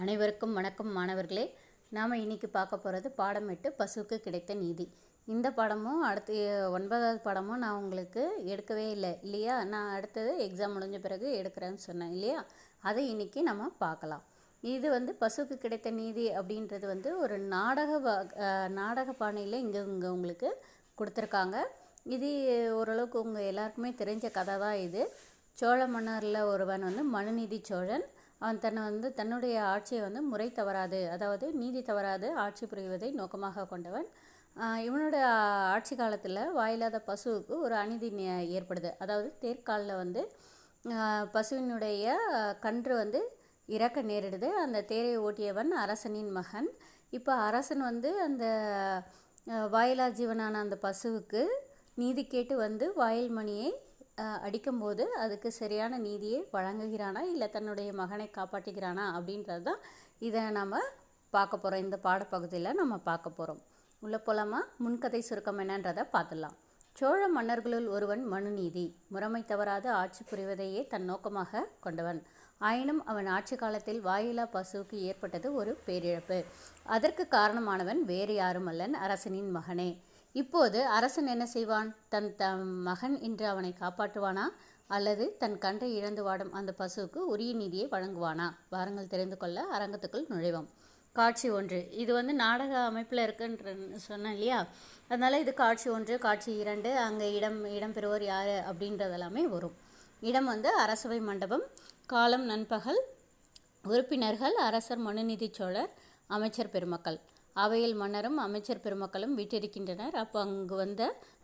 அனைவருக்கும் வணக்கம் மாணவர்களே. நாம் இன்னைக்கு பார்க்க போகிறது பாடம் எட்டு பசுவுக்கு கிடைத்த நீதி. இந்த பாடமும் அடுத்து ஒன்பதாவது பாடமும் நான் உங்களுக்கு எடுக்கவே இல்லை இல்லையா? நான் அடுத்தது எக்ஸாம் முடிஞ்ச பிறகு எடுக்கிறேன்னு சொன்னேன் இல்லையா? அதை இன்னைக்கு நம்ம பார்க்கலாம். இது வந்து பசுவுக்கு கிடைத்த நீதி அப்படின்றது வந்து ஒரு நாடக நாடக பாணியில் இங்கே இங்கே உங்களுக்கு கொடுத்துருக்காங்க. இது ஓரளவுக்கு உங்கள் எல்லாருக்குமே தெரிஞ்ச கதை தான் இது. சோழ மன்னரில் ஒருவன் வந்து மனுநீதி சோழன். தன்னை வந்து தன்னுடைய ஆட்சியை வந்து முறை தவறாது. அதாவது நீதி தவறாது ஆட்சி புரிவதை நோக்கமாக கொண்டவன். இவனோட ஆட்சி காலத்தில் வாயில்லாத பசுவுக்கு ஒரு அநீதி ஏற்படுது. அதாவது தேர்க்காலில் வந்து பசுவினுடைய கன்று வந்து இறக்க நேரிடுது. அந்த தேரை ஓட்டியவன் அரசனின் மகன். இப்போ அரசன் வந்து அந்த வாயிலா ஜீவனான அந்த பசுவுக்கு நீதி கேட்டு வந்து வாயில் மணியை அடிக்கும்போது அதுக்கு சரியான நீதியை வழங்குகிறானா இல்லை தன்னுடைய மகனை காப்பாற்றுகிறானா அப்படின்றது தான் இதை நம்ம பார்க்க போகிறோம் இந்த பாடப்பகுதியில் நம்ம பார்க்க போகிறோம் உள்ள போலாமா? முன்கதை சுருக்கம் என்னன்றதை பார்த்துடலாம். சோழ மன்னர்களுள் ஒருவன் மனுநீதி. முறைமை தவறாது ஆட்சி புரிவதையே தன் நோக்கமாக கொண்டவன். ஆயினும் அவன் ஆட்சி காலத்தில் வாயிலா பசுவுக்கு ஏற்பட்டது ஒரு பேரிழப்பு. அதற்கு காரணமானவன் வேறு யாரும் அல்லன் அரசனின் மகனே. இப்போது அரசன் என்ன செய்வான்? தன் தம் மகன் என்று அவனை காப்பாற்றுவானா? அல்லது தன் கன்றை இழந்து வாடும் அந்த பசுவுக்கு உரிய நீதியை வழங்குவானா? வாரங்கள் தெரிந்து கொள்ள அரங்கத்துக்குள் நுழைவோம். காட்சி ஒன்று. இது வந்து நாடக அமைப்பில் இருக்குன்ற சொன்னேன் இல்லையா? அதனால் இது காட்சி ஒன்று காட்சி இரண்டு அங்கே இடம் இடம்பெறுவோர் யார்? அப்படின்றதெல்லாமே வரும். இடம் வந்து அரசவை மண்டபம் காலம் நண்பகல் உறுப்பினர்கள் அரசர் மனுநீதி சோழர் அமைச்சர் பெருமக்கள். அவையில் மன்னரும் அமைச்சர் பெருமக்களும் வீட்டிருக்கின்றனர் அப்போ அங்கு வந்த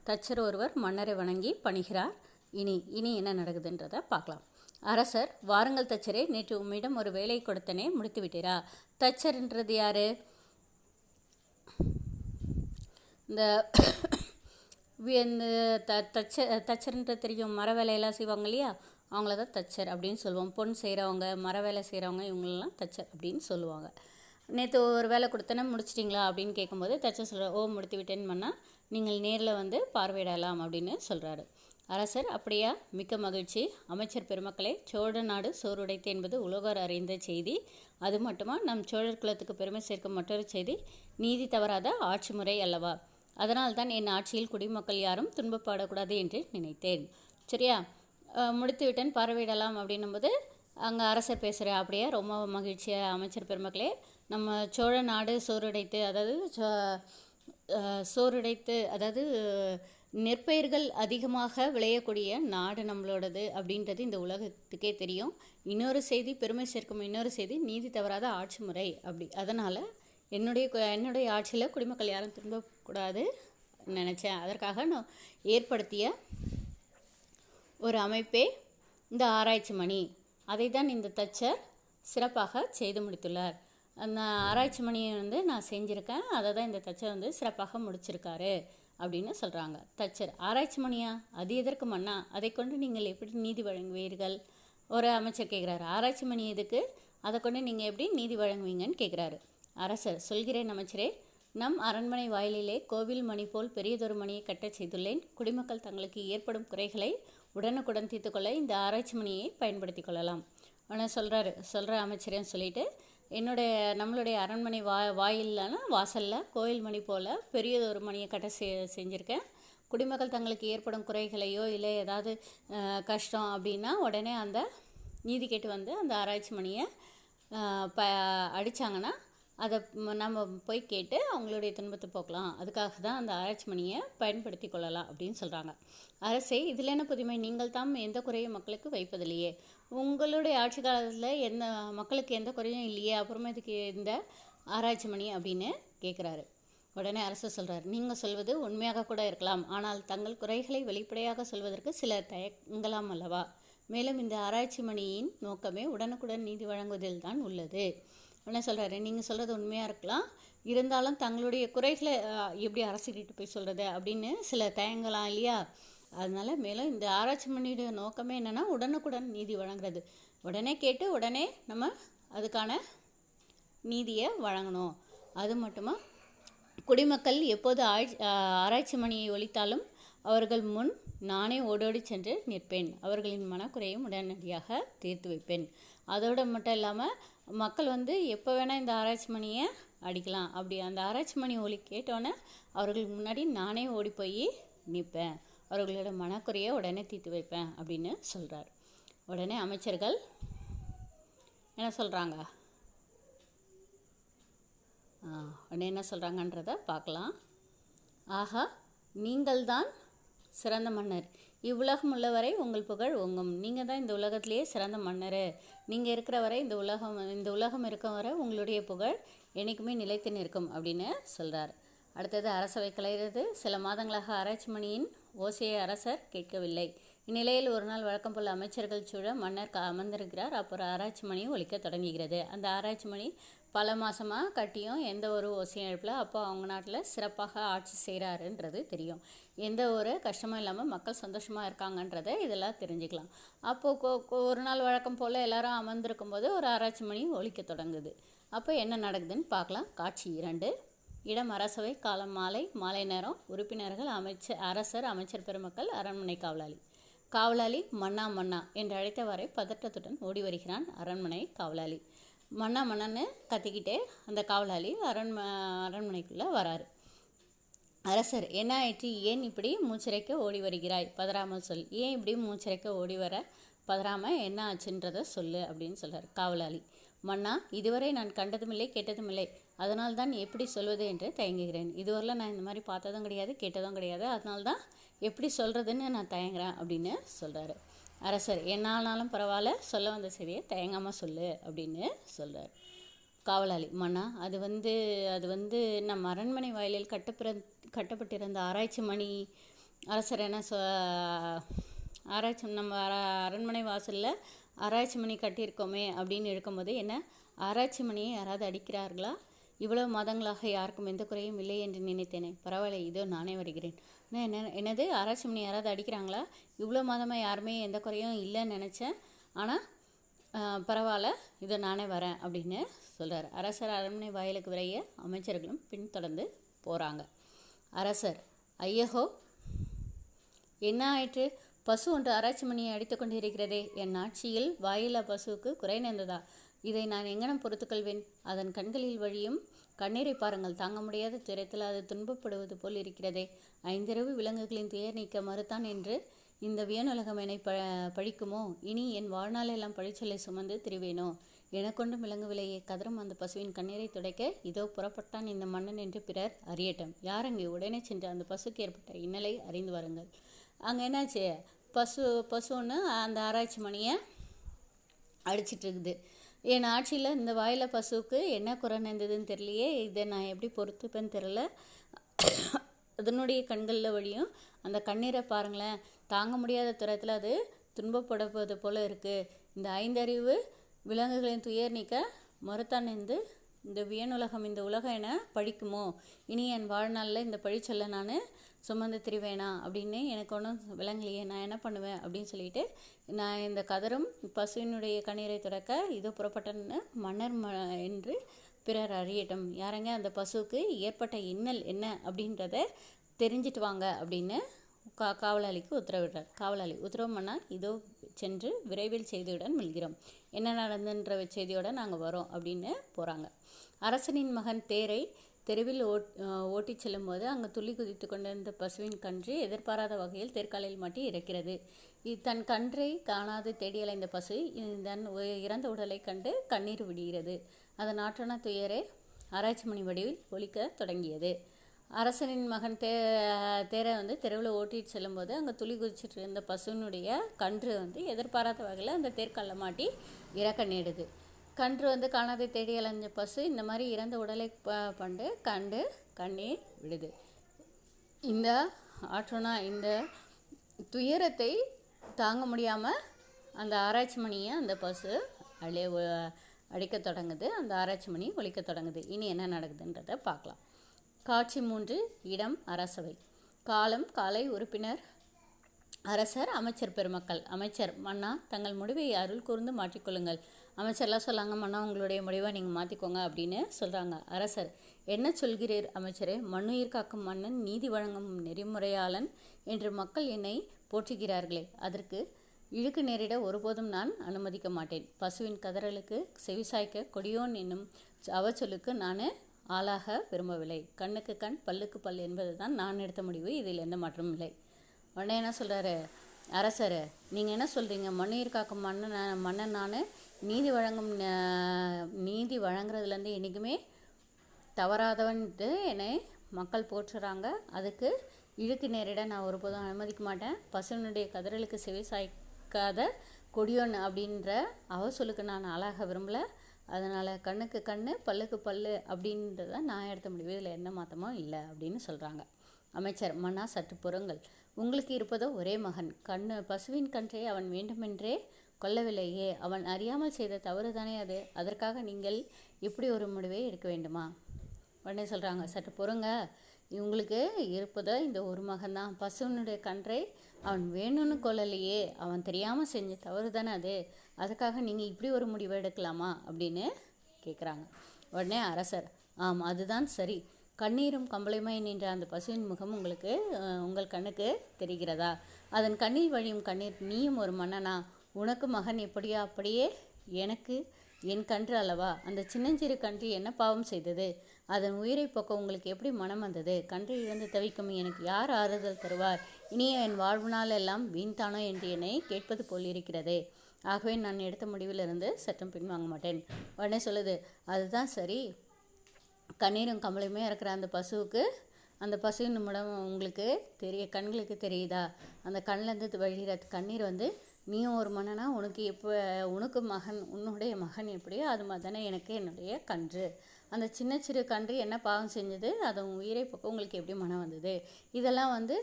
தச்சர் ஒருவர் மன்னரை வணங்கி பணிகிறார். இனி இனி என்ன நடக்குதுன்றதை பார்க்கலாம். அரசர் வாருங்கள் தச்சரே நேற்று உம்மிடம் ஒரு வேலை கொடுத்தனே முடித்து விட்டீரா தச்சர்ன்றது யாரு? இந்த இந்த த தச்ச தச்சர்ன்றது தெரியும். மர வேலையெல்லாம் செய்வாங்க இல்லையா? அவங்கள தான் தச்சர் அப்படின்னு சொல்லுவோம். பொன் செய்கிறவங்க மர வேலை செய்கிறவங்க இவங்களெல்லாம் தச்சர் அப்படின்னு சொல்லுவாங்க. நேற்று ஒரு வேலை கொடுத்தேன்னா முடிச்சிட்டிங்களா அப்படின்னு கேட்கும்போது தச்சர் சொல்கிறார் ஓ முடித்து விட்டேன்னு பண்ணால் நீங்கள் நேரில் வந்து பார்வையிடலாம் அப்படின்னு சொல்கிறாரு அரசர் அப்படியா? மிக்க மகிழ்ச்சி. அமைச்சர் பெருமக்களே சோழ நாடு சோறுடைத்து என்பது உலகர் அறிந்த செய்தி. அது மட்டுமா? நம் சோழர் குலத்துக்கு பெருமை சேர்க்கும் மற்றொரு செய்தி. நீதி தவறாத ஆட்சி முறை அல்லவா? அதனால்தான் என் ஆட்சியில் குடிமக்கள் யாரும் துன்பப்படக்கூடாது என்று நினைத்தேன். சரியா? முடித்து விட்டேன் பார்வையிடலாம் அப்படின்னும்போது அங்கே அரசர் பேசுகிற அப்படியே? ரொம்ப மகிழ்ச்சியாக அமைச்சர் பெருமக்களே. நம்ம சோழ நாடு சோறுடைத்து அதாவது சோ- சோறுடைத்து அதாவது நெற்பயிர்கள் அதிகமாக விளையக்கூடிய நாடு நம்மளோடது அப்படின்றது இந்த உலகத்துக்கே தெரியும். இன்னொரு செய்தி பெருமை சேர்க்கும் இன்னொரு செய்தி நீதி தவறாத ஆட்சி முறை அப்படி. அதனால் என்னுடைய என்னுடைய ஆட்சியில் குடிமக்கள் யாரும் திரும்பக்கூடாது நினச்சேன். அதற்காக நான் ஏற்படுத்திய ஒரு அமைப்பே இந்த ஆராய்ச்சி மணி. அதை தான் இந்த தச்சர் சிறப்பாக செய்து முடித்துள்ளார். ஆராய்ச்சி மணியை வந்து நான் செஞ்சுருக்கேன். அதை தான் இந்த தச்சர் வந்து சிறப்பாக முடிச்சிருக்காரு அப்படின்னு சொல்கிறாங்க தச்சர் ஆராய்ச்சி மணியா? அது எதற்கு மன்னா? அதை கொண்டு நீங்கள் எப்படி நீதி வழங்குவீர்கள்? ஒரு அமைச்சர் கேட்குறாரு ஆராய்ச்சி மணி எதுக்கு? அதை கொண்டு நீங்கள் எப்படி நீதி வழங்குவீங்கன்னு கேட்குறாரு அரசர் சொல்கிறேன் அமைச்சரே நம் அரண்மனை வாயிலிலே கோவில் மணி போல் பெரியதொரு மணியை கட்டச் செய்துள்ளேன். குடிமக்கள் தங்களுக்கு ஏற்படும் குறைகளை உடனுக்குடன் தீர்த்துக்கொள்ள இந்த ஆராய்ச்சி மணியை பயன்படுத்தி கொள்ளலாம். ஆனால் சொல்கிறாரு சொல்கிற அமைச்சரேன்னு சொல்லிட்டு என்னுடைய நம்மளுடைய அரண்மனை வா வாயிலான வாசலில் கோயில் மணி போல் பெரியதொரு மணியை கட்ட செ செஞ்சுருக்கேன். குடிமக்கள் தங்களுக்கு ஏற்படும் குறைகளையோ இல்லை ஏதாவது கஷ்டம் அப்படின்னா உடனே அந்த நீதி கேட்டு வந்து அந்த ஆராய்ச்சி மணியை ப அடித்தாங்கன்னா அதை நம்ம போய் கேட்டு அவங்களுடைய துன்பத்தை போக்கலாம். அதுக்காக தான் அந்த ஆராய்ச்சி மணியை பயன்படுத்தி கொள்ளலாம் அப்படின்னு சொல்கிறாங்க அரசே இதில் என்ன புதுமை? நீங்கள் தாம் எந்த குறையும் மக்களுக்கு வைப்பதில்லையே. உங்களுடைய ஆட்சி காலத்தில் எந்த மக்களுக்கு எந்த குறையும் இல்லையே. அப்புறமா இதுக்கு இந்த ஆராய்ச்சி மணி அப்படின்னு கேட்குறாரு உடனே அரசு சொல்கிறார் நீங்கள் சொல்வது உண்மையாக கூட இருக்கலாம். ஆனால் தங்கள் குறைகளை வெளிப்படையாக சொல்வதற்கு சிலர் தயங்கலாம் அல்லவா? மேலும் இந்த ஆராய்ச்சி மணியின் நோக்கமே உடனுக்குடன் நீதி வழங்குவதில் தான் உள்ளது. உடனே சொல்கிறாரு நீங்கள் சொல்கிறது உண்மையாக இருக்கலாம். இருந்தாலும் தங்களுடைய குறைகளை எப்படி அரசுக்கிட்டு போய் சொல்கிறது அப்படின்னு சில தயங்கலாம் இல்லையா? அதனால் மேலும் இந்த ஆராய்ச்சி மணியுடைய நோக்கமே என்னென்னா உடனுக்குடன் நீதி வழங்குறது. உடனே கேட்டு உடனே நம்ம அதுக்கான நீதியை வழங்கணும். அது மட்டுமா? குடிமக்கள் எப்போது ஆராய்ச்சி மணியை ஒழித்தாலும் அவர்கள் முன் நானே ஓடோடி சென்று நிற்பேன். அவர்களின் மனக்குறையும் உடனடியாக தீர்த்து வைப்பேன். அதோடு மட்டும் இல்லாமல் மக்கள் வந்து எப்போ வேணால் இந்த ஆராய்ச்சி மணியை அடிக்கலாம். அப்படி அந்த ஆராய்ச்சி மணி ஒலி கேட்டோன்னே அவர்களுக்கு முன்னாடி நானே ஓடி போய் நிற்பேன் அவர்களோட மனக்குறையை உடனே தீர்த்து வைப்பேன் அப்படின்னு சொல்கிறார் உடனே அமைச்சர்கள் என்ன சொல்கிறாங்க உடனே என்ன சொல்கிறாங்கன்றத பார்க்கலாம். ஆஹா நீங்கள்தான் சிறந்த மன்னர். இவ்வுலகம் உள்ளவரை உங்கள் புகழ் உங்கும் நீங்கள் தான் இந்த உலகத்திலேயே சிறந்த மன்னர். நீங்கள் இருக்கிற வரை இந்த உலகம் இந்த உலகம் இருக்கும் வரை உங்களுடைய புகழ் என்றைக்குமே நிலைத்து நிற்கும் அப்படின்னு சொல்கிறார் அடுத்தது அரசவை கலைகிறது. சில மாதங்களாக ஆராய்ச்சி மணியின் ஓசையை அரசர் கேட்கவில்லை. இந்நிலையில் ஒரு நாள் வழக்கம் போல் அமைச்சர்கள் சூழ மன்னர் அமர்ந்திருக்கிறார். அப்புறம் ஆராய்ச்சி மணி ஒழிக்க தொடங்குகிறது. அந்த ஆராய்ச்சி மணி பல மாதமாக கட்டியும் எந்த ஒரு ஓசையும் எழுப்பல. அப்போ அவங்க நாட்டில் சிறப்பாக ஆட்சி செய்கிறாருன்றது தெரியும். எந்த ஒரு கஷ்டமும் இல்லாமல் மக்கள் சந்தோஷமாக இருக்காங்கன்றதை இதெல்லாம் தெரிஞ்சுக்கலாம். அப்போது ஒரு நாள் வழக்கம் போல் எல்லாரும் அமர்ந்திருக்கும் போது ஒரு ஆராய்ச்சி மணி ஒழிக்க தொடங்குது. அப்போ என்ன நடக்குதுன்னு பார்க்கலாம். காட்சி இரண்டு. இடம் அரசவை காலம் மாலை மாலை நேரம். உறுப்பினர்கள் அமைச்சர் அரசர் அமைச்சர் பெருமக்கள் அரண்மனை காவலாளி. காவலாளி மன்னா மன்னா என்று அழைத்தவாறே பதட்டத்துடன் ஓடி வருகிறான் அரண்மனை காவலாளி. மன்னா மன்னன்னு கத்திக்கிட்டே அந்த காவலாளி அரண்ம அரண்மனைக்குள்ளே வராரு. அரசர் என்ன ஆயிற்று? ஏன் இப்படி மூச்சிறைக்க ஓடி வருகிறாய்? பதறாமல் சொல். ஏன் இப்படி மூச்சிறைக்க ஓடி வர? பதறாமல் என்ன ஆச்சுன்றதை சொல்லு அப்படின்னு சொல்கிறார் காவலாளி. மன்னா இதுவரை நான் கண்டதுமில்லை கேட்டதுமில்லை. அதனால் தான் எப்படி சொல்வது என்று தயங்குகிறேன். இதுவரையில் நான் இந்த மாதிரி பார்த்ததும் கிடையாது கேட்டதும் கிடையாது. அதனால்தான் எப்படி சொல்கிறதுன்னு நான் தயங்குறேன் அப்படின்னு சொல்கிறாரு அரசர் என்னானாலும் பரவாயில்ல சொல்ல வந்த செய்தியை தயங்காமல் சொல்லு அப்படின்னு சொல்கிறார் காவலாளி மன்னா அது வந்து அது வந்து நம்ம அரண்மனை வாயிலில் கட்டப்பிற கட்டப்பட்டிருந்த ஆராய்ச்சி மணி அரசர் என்ன சொ ஆராய்ச்சி நம்ம அர- அரண்மனை வாசலில் ஆராய்ச்சி மணி கட்டியிருக்கோமே அப்படின்னு இருக்கும்போது என்ன ஆராய்ச்சி மணியை யாராவது அடிக்கிறார்களா? இவ்வளவு மாதங்களாக யாருக்கும் எந்த குறையும் இல்லை என்று நினைத்தேனே. பரவாயில்ல இதோ நானே வருகிறேன். என்ன என்ன என்னது? ஆராய்ச்சி மணி யாராவது அடிக்கிறாங்களா? இவ்வளோ மாதமாக யாருமே எந்த குறையும் இல்லைன்னு நினச்சேன். ஆனால் பரவாயில்ல இதை நானே வரேன் அப்படின்னு சொல்கிறார் அரசர் அரண்மனை வாயிலுக்கு விரைய அமைச்சர்களும் பின்தொடர்ந்து போகிறாங்க அரசர் ஐயகோ என்ன ஆயிற்று? பசு ஒன்று ஆராய்ச்சி மணியை அடித்து கொண்டிருக்கிறதே. என் ஆட்சியில் வாயிலா பசுவுக்கு குறை நேர்ந்ததா? இதை நான் எங்கனம் பொறுத்துக்கொள்வேன்? அதன் கண்களில் வழியும் கண்ணீரை பாருங்கள். தாங்க முடியாத துயரத்தில் அது துன்பப்படுவது போல் இருக்கிறதே. ஐந்திரவு விலங்குகளின் துயர் நீக்க மறுத்தான் என்று இந்த வியனுலகம் என்னை ப பழிக்குமோ? இனி என் வாழ்நாளெல்லாம் பழிச்சொல்லை சுமந்து திரிவேனோ? எனக்கொண்டும் விளங்கவில்லையே கதரும் அந்த பசுவின் கண்ணீரை துடைக்க இதோ புறப்பட்டான் இந்த மன்னன் என்று பிறர் அறியட்டும். யாரங்கே உடனே சென்று அந்த பசுக்கு ஏற்பட்ட இன்னலை அறிந்து வாருங்கள். அங்கே என்னாச்சு? பசு பசு ஒன்று அந்த ஆராய்ச்சி மணியை அடிச்சிட்டு இருக்குது. என் ஆட்சியில் இந்த வாயில பசுவுக்கு என்ன குறை நேர்ந்ததுன்னு தெரியலையே. இதை நான் எப்படி பொறுத்துப்பேன்னு தெரில அதனுடைய கண்களில் வழியும் அந்த கண்ணீரை பாருங்களேன். தாங்க முடியாத துரத்தில் அது துன்பப்படுவது போல இருக்குது இந்த ஐந்தறிவு விலங்குகளின் துயர் நீக்க மறுத்தான் நின்று இந்த வியனுலகம் இந்த உலகம் என பழிக்குமோ இனி என் வாழ்நாளில் இந்த பழிச்சொல்ல நான் சுமந்து திரிவேனா? அப்படின்னு எனக்கு ஒன்றும் விளங்கலையே. நான் என்ன பண்ணுவேன் அப்படின்னு சொல்லிட்டு நான் இந்த கதரும் பசுவினுடைய கண்ணீரை துறக்க இதோ புறப்பட்டன்னு மன்னர் ம என்று பிறர் அறியட்டும். யாரங்க அந்த பசுவுக்கு ஏற்பட்ட இன்னல் என்ன அப்படின்றத தெரிஞ்சிட்டு வாங்க அப்படின்னு கா காவலாளிக்கு உத்தரவிட்டார் காவலாளி உத்தரவு பண்ணால் இதோ சென்று விரைவில் செய்தியுடன் மில்கிறோம் என்ன நடந்துன்ற செய்தியோட நாங்கள் வரோம் அப்படின்னு போகிறாங்க அரசனின் மகன் தேரை தெருவில் ஓட் ஓட்டிச் செல்லும்போது அங்கே துள்ளி குதித்து கொண்டிருந்த பசுவின் கன்று எதிர்பாராத வகையில் தேர்காலில் மாட்டி இறக்கிறது. இது தன் கன்றை காணாது தேடியலைந்த பசு தன் இறந்த உடலை கண்டு கண்ணீர் விடுகிறது. அதன் ஆற்றன துயரே ஆராய்ச்சி மணி வடிவில் ஒழிக்க தொடங்கியது. அரசனின் மகன் தே தேரை வந்து தெருவில் ஓட்டிட்டு செல்லும்போது அங்கே துளி குதிச்சிட்டு இருந்த பசுவினுடைய கன்று வந்து எதிர்பாராத வகையில் அந்த தேர்க்கல்ல மாட்டி இறக்க நேடுது. கன்று வந்து காணாதை தேடி அலைஞ்ச பசு இந்த மாதிரி இறந்த உடலை ப பண்டு கண்டு கண்ணீர் விடுது இந்த ஆற்றோனா இந்த துயரத்தை தாங்க முடியாமல் அந்த ஆராய்ச்சி மணியை அந்த பசு அழி அடிக்க தொடங்குது. அந்த ஆராய்ச்சி மணி ஒழிக்க தொடங்குது. இனி என்ன நடக்குதுன்றதை பார்க்கலாம். காட்சி மூன்று இடம் அரசவை. காலம் காலை உறுப்பினர் அரசர் அமைச்சர் பெருமக்கள். அமைச்சர் மன்னா தங்கள் முடிவை அருள் கூர்ந்து மாற்றிக்கொள்ளுங்கள். அமைச்சர்லாம் சொல்லாங்க மன்னா உங்களுடைய முடிவை நீங்கள் மாற்றிக்கோங்க அப்படின்னு சொல்கிறாங்க அரசர் என்ன சொல்கிறீர் அமைச்சரே? மண்ணுயிர் காக்கும் மன்னன் நீதி வழங்கும் நெறிமுறையாளன் என்று மக்கள் என்னை போற்றுகிறார்களே. அதற்கு இழுக்கு நேரிட ஒருபோதும் நான் அனுமதிக்க மாட்டேன். பசுவின் கதறலுக்கு செவிசாய்க்க கொடியோன் என்னும் அவச்சொல்லுக்கு நான் ஆளாக விரும்பவில்லை. கண்ணுக்கு கண் பல்லுக்கு பல் என்பது தான் நான் எடுத்த முடிவு. இதில் எந்த மாற்றமும் இல்லை. உடனே என்ன சொல்கிறாரு அரசர் நீங்கள் என்ன சொல்கிறீங்க மண்ணுயிர் காக்கும் மன்னன் மன்னன் நான் நீதி வழங்கும் நீதி வழங்குறதுலேருந்து என்றைக்குமே தவறாதவன்ட்டு என்னை மக்கள் போற்றுறாங்க. அதுக்கு இழுக்கு நேரிட நான் ஒருபோதும் அனுமதிக்க மாட்டேன். பசுவனுடைய கதறலுக்கு செவி சாய்க்காத கொடியோன் அப்படின்ற அவசொலுக்கு நான் ஆளாக விரும்பல. அதனால் கண்ணுக்கு கண்ணு பல்லுக்கு பல்லு அப்படின்றத நான் எடுத்த முடிவு. இதில் என்ன மாற்றமோ இல்லை அப்படின்னு சொல்கிறாங்க அமைச்சர் மன்னா சற்று புறங்கள். உங்களுக்கு இருப்பதோ ஒரே மகன். கண்ணு பசுவின் கன்றை அவன் வேண்டுமென்றே கொல்லவில்லையே அவன் அறியாமல் செய்த தவறு தானே அது? அதற்காக நீங்கள் இப்படி ஒரு முடிவை எடுக்க வேண்டுமா? உடனே சொல்கிறாங்க சற்று பொறுங்க. இவங்களுக்கு இருப்பதோ இந்த ஒரு மகன்தான். பசுவனுடைய கன்றை அவன் வேணும்னு கொள்ளலையே. அவன் தெரியாமல் செஞ்ச தவறு தானே அது. அதுக்காக நீங்கள் இப்படி ஒரு முடிவு எடுக்கலாமா? அப்படின்னு கேட்குறாங்க உடனே அரசர் ஆம் அதுதான் சரி. கண்ணீரும் கம்பளையுமாய் நின்ற அந்த பசுவின் முகம் உங்களுக்கு உங்கள் கண்ணுக்கு தெரிகிறதா? அதன் கண்ணில் வழியும் கண்ணீர் நீயும் ஒரு மன்னனா? உனக்கு மகன் எப்படியோ அப்படியே எனக்கு என் கன்று அல்லவா? அந்த சின்னஞ்சிறு கன்று என்ன பாவம் செய்தது? அதன் உயிரை போக்க உங்களுக்கு எப்படி மனம் வந்தது? கன்று இழந்து தவிக்கும் எனக்கு யார் ஆறுதல் தருவார்? இனிய என் வாழ்வு நாளெல்லாம் வீண்தானோ என்று என்னை கேட்பது போல் இருக்கிறது. ஆகவே நான் எடுத்த முடிவிலிருந்து சற்றும் பின்வாங்க மாட்டேன். உடனே சொல்லுது அதுதான் சரி. கண்ணீரும் கமலையுமே இருக்கிற அந்த பசுவுக்கு அந்த பசுவின் மூலம் உங்களுக்கு தெரிய கண்களுக்கு தெரியுதா? அந்த கண்ணிலேருந்து வழிகிற கண்ணீர் வந்து நீயும் ஒரு மன்னனா உனக்கு எப்போ உனக்கு மகன் உன்னுடைய மகன் எப்படியோ அது மாதிரி தானே எனக்கு என்னுடைய கன்று. அந்த சின்ன சிறு கன்று என்ன பாவம் செஞ்சது? அதன் உயிரை பக்கம் உங்களுக்கு எப்படி மனம் வந்தது? இதெல்லாம் வந்து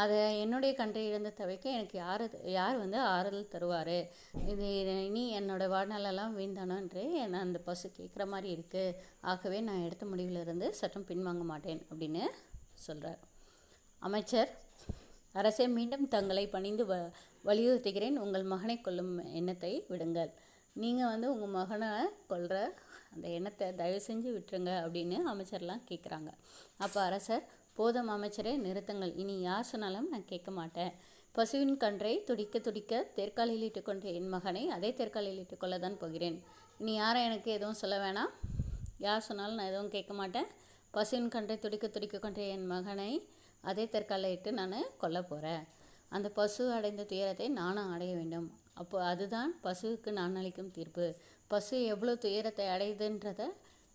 அதை என்னுடைய கன்றை இழந்த தவிர்க்க எனக்கு யார் யார் வந்து ஆறுதல் தருவார்? இது இனி என்னோட வாழ்நாளெல்லாம் வீழ்ந்தானோ என்று என்ன அந்த பசு கேட்குற மாதிரி இருக்குது ஆகவே நான் எடுத்த முடிவிலிருந்து சட்டம் பின்வாங்க மாட்டேன் அப்படின்னு சொல்கிறார் அமைச்சர் அரசே மீண்டும் தங்களை பணிந்து வ வலியுறுத்துகிறேன். உங்கள் மகனை கொல்லும் எண்ணத்தை விடுங்கள். நீங்கள் வந்து உங்கள் மகனை கொல்கிற அந்த எண்ணத்தை தயவு செஞ்சு விட்டுருங்க அப்படின்னு அமைச்சர்லாம் கேட்குறாங்க அப்போ அரசர் போதும் அமைச்சரே நிறுத்துங்கள். இனி யார் சொன்னாலும் நான் கேட்க மாட்டேன். பசுவின் கன்றை துடிக்க துடிக்க தெற்காலையில் இட்டுக்கொண்ட என் மகனை அதே தேர்க்காலில் இட்டுக்கொள்ள தான் போகிறேன். இனி யாரை எனக்கு எதுவும் சொல்ல வேணாம். யார் சொன்னாலும் நான் எதுவும் கேட்க மாட்டேன். பசுவின் கன்றை துடிக்க துடிக்க கொண்ட என் மகனை அதே தெற்கால இட்டு நான் கொல்ல போகிறேன் அந்த பசு அடைந்த துயரத்தை நானும் அடைய வேண்டும். அப்போ அதுதான் பசுவுக்கு நான் அளிக்கும் தீர்ப்பு. பசு எவ்வளோ துயரத்தை அடையுதுன்றத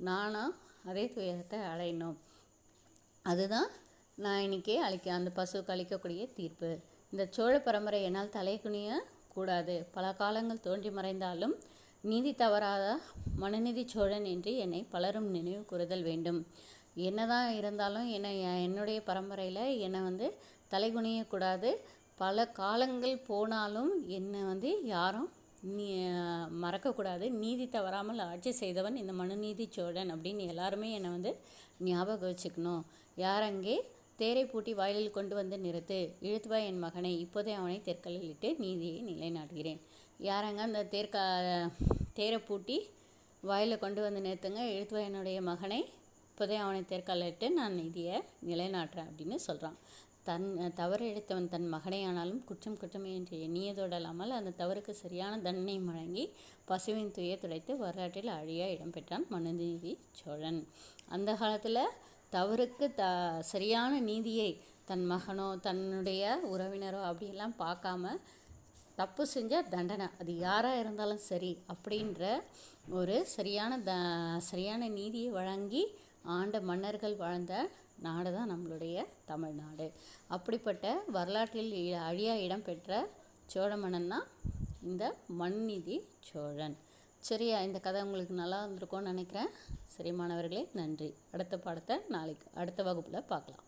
நானும் அதே துயரத்தை அடையணும். அதுதான் நான் இன்னைக்கே அளிக்க அந்த பசுவுக்கு அளிக்கக்கூடிய தீர்ப்பு. இந்த சோழ பரம்பரை என்னால் தலை குனிய கூடாது. பல காலங்கள் தோன்றி மறைந்தாலும் நீதி தவறாத மனுநீதி சோழன் என்று என்னை பலரும் நினைவு கூறுதல் வேண்டும். என்னதான் இருந்தாலும் என்னை என்னுடைய பரம்பரையில் என்னை வந்து தலைகுனியக்கூடாது பல காலங்கள் போனாலும் என்னை வந்து யாரும் நீ மறக்கக்கூடாது. நீதி தவறாமல் ஆட்சி செய்தவன் இந்த மனுநீதி சோழன் அப்படின்னு எல்லாருமே என்னை வந்து ஞாபகம் வச்சுக்கணும். யார் அங்கே? தேரை பூட்டி வாயிலில் கொண்டு வந்து நிறுத்து. இழுத்துவா என் மகனை. இப்போதே அவனை தெற்கலில் இட்டு நீதியை நிலைநாட்டுகிறேன். யாரங்க அந்த தேர்க்கா தேரை பூட்டி வாயிலில் கொண்டு வந்து நிறுத்துங்க. இழுத்துவா என்னுடைய மகனை. இப்போதே அவனை தேர்க்காலிட்டு நான் நீதியை நிலைநாட்டுறேன் அப்படின்னு சொல்கிறான் தன் தவறு இழைத்தவன் தன் மகனை ஆனாலும் குற்றம் குற்றமே என்று எண்ணியதோடு அந்த தவறுக்கு சரியான தண்டனை வழங்கி பசுவின் துயை துடைத்து வரலாற்றில் அழியா இடம்பெற்றான் மனுநீதி சோழன். அந்த காலத்தில் தவறுக்கு த சரியான நீதியை தன் மகனோ தன்னுடைய உறவினரோ அப்படியெல்லாம் பார்க்காம தப்பு செஞ்சால் தண்டனை. அது யாராக இருந்தாலும் சரி அப்படின்ற ஒரு சரியான த சரியான நீதியை வழங்கி ஆண்ட மன்னர்கள் வாழ்ந்த நாடு தான் நம்மளுடைய தமிழ்நாடு. அப்படிப்பட்ட வரலாற்றில் அழியா இடம் பெற்ற சோழ மன்னன் தான் இந்த மன்னிதி சோழன். சரியா இந்த கதை உங்களுக்கு நல்லா இருந்திருக்கும்னு நினைக்கிறேன். சரி மாணவர்களே நன்றி. அடுத்த பாடத்தை நாளைக்கு அடுத்த வகுப்பில் பார்க்கலாம்.